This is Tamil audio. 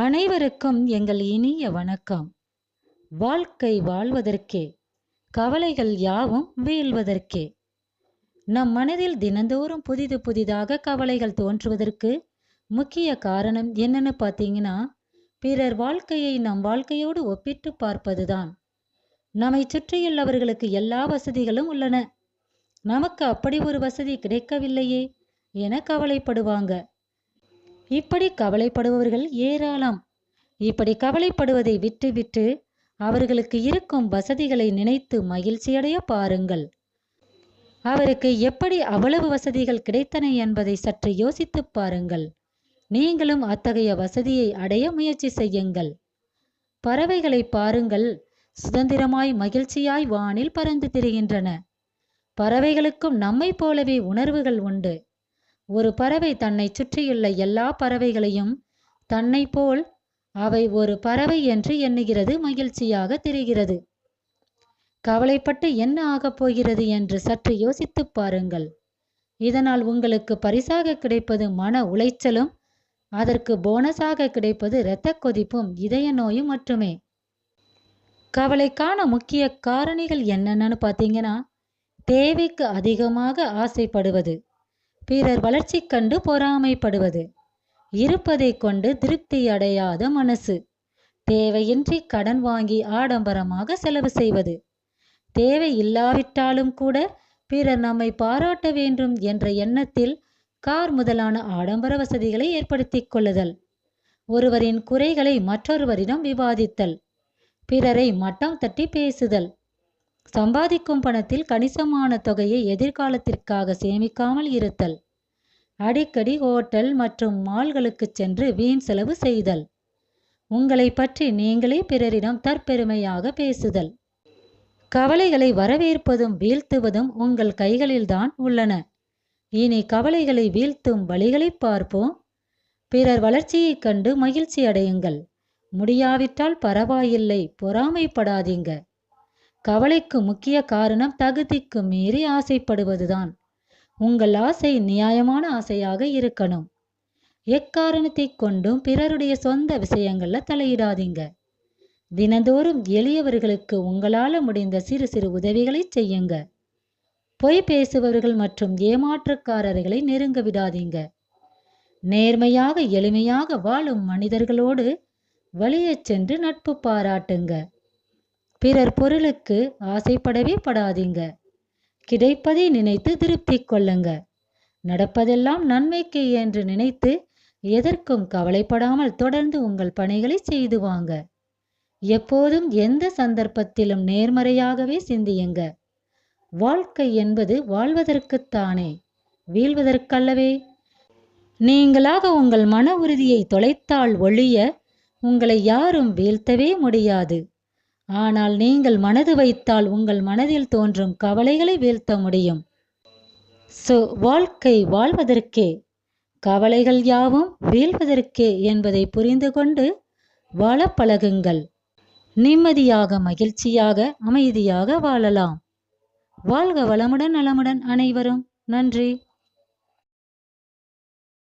அனைவருக்கும் எங்கள் இனிய வணக்கம். வாழ்க்கை வாழ்வதற்கே கவலைகள் யாவும் வீழ்வதற்கே. நம் மனதில் தினந்தோறும் புதிது புதிதாக கவலைகள் தோன்றுவதற்கு முக்கிய காரணம் என்னன்னு பார்த்தீங்கன்னா பிறர் வாழ்க்கையை நம் வாழ்க்கையோடு ஒப்பிட்டு பார்ப்பதுதான். நம்மை சுற்றியுள்ளவர்களுக்கு எல்லா வசதிகளும் உள்ளன. நமக்கு அப்படி ஒரு வசதி கிடைக்கவில்லையே என கவலைப்படுவாங்க. இப்படி கவலைப்படுபவர்கள் ஏராளம். இப்படி கவலைப்படுவதை விட்டுவிட்டு அவர்களுக்கு இருக்கும் வசதிகளை நினைத்து மகிழ்ச்சியடைய பாருங்கள். அவருக்கு எப்படி அவ்வளவு வசதிகள் கிடைத்தன என்பதை சற்று யோசித்துப் பாருங்கள். நீங்களும் அத்தகைய வசதியை அடைய முயற்சி செய்யுங்கள். பறவைகளை பாருங்கள். சுதந்திரமாய் மகிழ்ச்சியாய் வானில் பறந்து திரிகின்றன. பறவைகளுக்கும் நம்மைப் போலவே உணர்வுகள் உண்டு. ஒரு பறவை தன்னை சுற்றியுள்ள எல்லா பறவைகளையும் தன்னை போல் அவை ஒரு பறவை என்று எண்ணுகிறது மகிழ்ச்சியாக தெரிகிறது. கவலைப்பட்டு என்ன ஆகப் போகிறது என்று சற்று யோசித்துப் பாருங்கள். இதனால் உங்களுக்கு பரிசாக கிடைப்பது மன உளைச்சலும் அதற்கு போனஸாக கிடைப்பது இரத்த கொதிப்பும் இதய நோயும் மட்டுமே. கவலைக்கான முக்கிய காரணிகள் என்னென்னு பார்த்தீங்கன்னா தேவைக்கு அதிகமாக ஆசைப்படுவது. பிறர் வளர்ச்சி கண்டு பொறாமைப்படுவது. இருப்பதை கொண்டு திருப்தி அடையாத மனசு. தேவையின்றி கடன் வாங்கி ஆடம்பரமாக செலவு செய்வது. தேவை இல்லாவிட்டாலும் கூட பிறர் நம்மை பாராட்ட வேண்டும் என்ற எண்ணத்தில் கார் முதலான ஆடம்பர வசதிகளை ஏற்படுத்திக் கொள்ளுதல். ஒருவரின் குறைகளை மற்றொருவரிடம் விவாதித்தல். பிறரை மட்டம் தட்டி பேசுதல். சம்பாதிக்கும் பணத்தில் கணிசமான தொகையை எதிர்காலத்திற்காக சேமிக்காமல் இருத்தல். அடிக்கடி ஹோட்டல் மற்றும் மால்களுக்கு சென்று வீண் செலவு செய்தல். உங்களை பற்றி நீங்களே பிறரிடம் தற்பெருமையாக பேசுதல். கவலைகளை வரவேற்பதும் வீழ்த்துவதும் உங்கள் கைகளில்தான் உள்ளன. இனி கவலைகளை வீழ்த்தும் வழிகளை பார்ப்போம். பிறர் வளர்ச்சியைக் கண்டு மகிழ்ச்சி அடையுங்கள் முடியாவிட்டால் பரவாயில்லை பொறாமைப்படாதீங்க. கவலைக்கு முக்கிய காரணம் தகுதிக்கு மீறி ஆசைப்படுவதுதான். உங்கள் ஆசை நியாயமான ஆசையாக இருக்கணும். எக்காரணத்தை கொண்டும் பிறருடைய சொந்த விஷயங்கள்ல தலையிடாதீங்க. தினந்தோறும் எளியவர்களுக்கு உங்களால முடிந்த சிறு சிறு உதவிகளை செய்யுங்க. பொய் பேசுபவர்கள் மற்றும் ஏமாற்றுக்காரர்களை நெருங்க விடாதீங்க. நேர்மையாக எளிமையாக வாழும் மனிதர்களோடு வழியே சென்று நட்பு பாராட்டுங்க. பிறர் பொருளுக்கு ஆசைப்படவே படாதீங்க. கிடைப்பதை நினைத்து திருப்தி கொள்ளுங்க. நடப்பதெல்லாம் நன்மைக்கு என்று நினைத்து எதற்கும் கவலைப்படாமல் தொடர்ந்து உங்கள் பணிகளை செய்து வாங்க. எப்போதும் எந்த சந்தர்ப்பத்திலும் நேர்மறையாகவே சிந்தியுங்க. வாழ்க்கை என்பது வாழ்வதற்குத்தானே வீழ்வதற்கல்லவே. நீங்களாக உங்கள் மன உறுதியை தொலைத்தால் ஒழிய உங்களை யாரும் வீழ்த்தவே முடியாது. ஆனால் நீங்கள் மனது வைத்தால் உங்கள் மனதில் தோன்றும் கவலைகளை வீழ்த்த முடியும். சோ வாழ்க்கை வாழ்வதற்கே கவலைகள் யாவும் வீழ்வதற்கே என்பதை புரிந்து கொண்டு வாழ பழகுங்கள். நிம்மதியாக மகிழ்ச்சியாக அமைதியாக வாழலாம். வாழ்க வளமுடன் நலமுடன் அனைவரும். நன்றி.